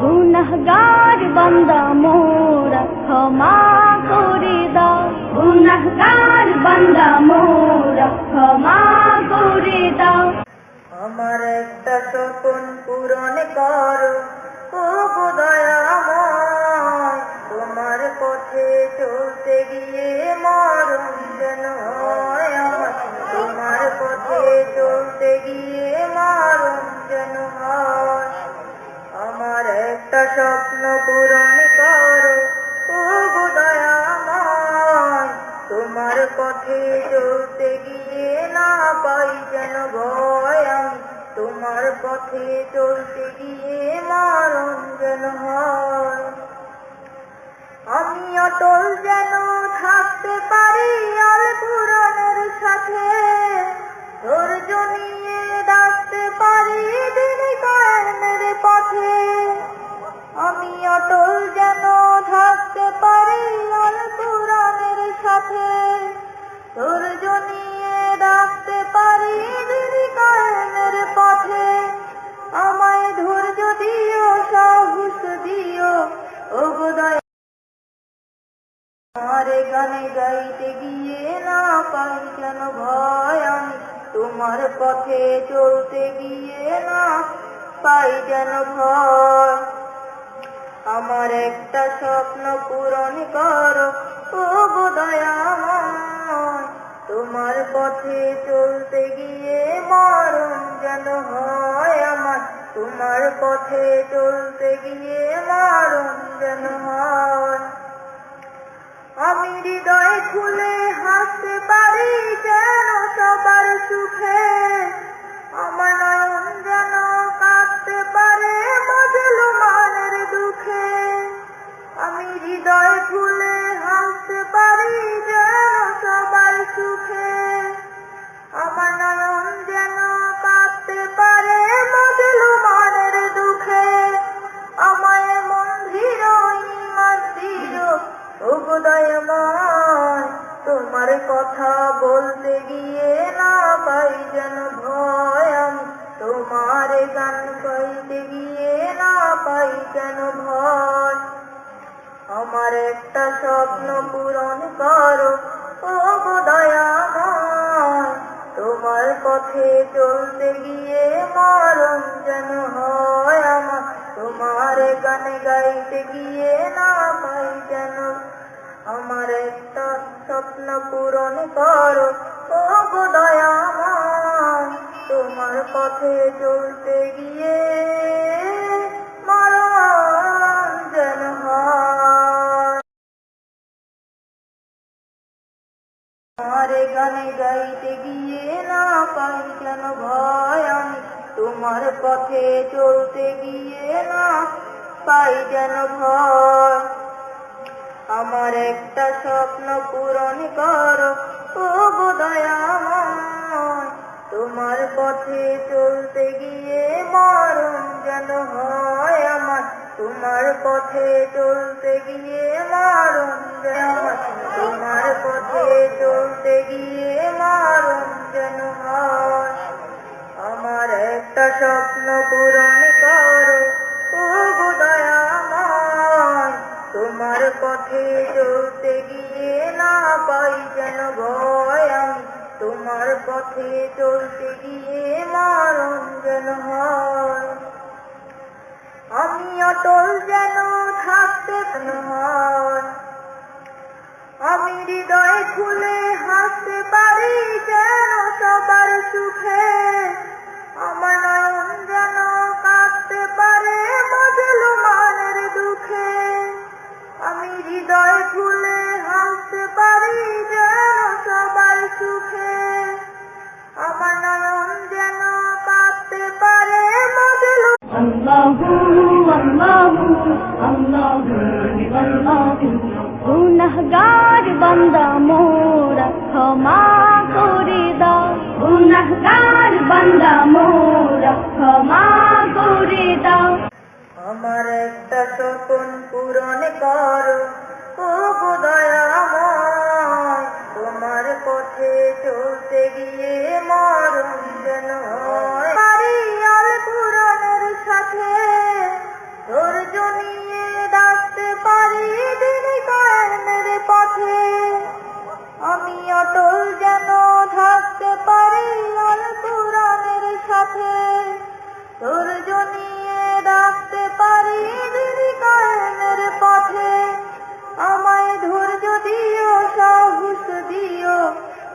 গুনাহগার বন্দ মোরা ক্ষমা করে দাও। গুনাহগার বান্দা মোরা ক্ষমা করে দাও। আমার একটা সপন পূরণ করো। তোমার পথে চলতে গিয়ে না পাই যেন ভয় তোমার পথে চলতে গিয়ে মারণ যেন হয়। আমি অটল যেন থাকতে পারি আল পুরাণের সাথে। ধৈর্য নিয়ে ও গোদায় আরে গানে গাইতে গিয়ে না পাই কেন ভয়। আমি তোমার পথে চলতে গিয়ে না পাই যেন ভয়। আমার একটা স্বপ্ন পূরণ করো ও গো তোমার পথে চলতে গিয়ে মরণ যেন হয় আমার। তোমার পথে চলতে গিয়ে মারুন যেন হয় আমি হৃদয় খুলে হাসতে পারি যেন সবার সুখে। উদয়ময় তোমার কথা বলতে গিয়ে না পাই যেন ভয় তোমার গান গাইতে গিয়ে না পাই যেন ভয়। আমার একটা স্বপ্ন পূরণ করো ও দয়াময়। তোমার পথে চলতে গিয়ে মরণ যেন হয় আমার। তোমার গান গাইতে গিয়ে না পাই যেন আমার একটা স্বপ্ন পূরণ করো। ও দয়াময়, তোমার পথে চলতে গিয়ে মরণ যেন হয়। গানে গাইতে গিয়ে না পাই কেন ভয় আমি? তোমার পথে চলতে গিয়ে না পাই যেন ভয়। আমার একটা স্বপ্ন পূরণ করো। তোমার পথে চলতে গিয়ে মরণ যেন হয় আমার। তোমার পথে চলতে গিয়ে মরণ যেন তোমার পথে চলতে গিয়ে মরণ যেন হয়। আমার একটা স্বপ্ন পূরণ চলতে গিয়ে না পাই যেন ভয় আমি তোমার পথে চলতে গিয়ে মরণ যেন হয়। আমি অটল যেন থাকতে গুনাহগার বান্দা মোরা ক্ষমা করে দাও। গুনাহগার বান্দা মোরা ক্ষমা করে দাও। আমার একটা স্বপন পূরণ করো দয়াময়। তোমার পথে চলতে গিয়ে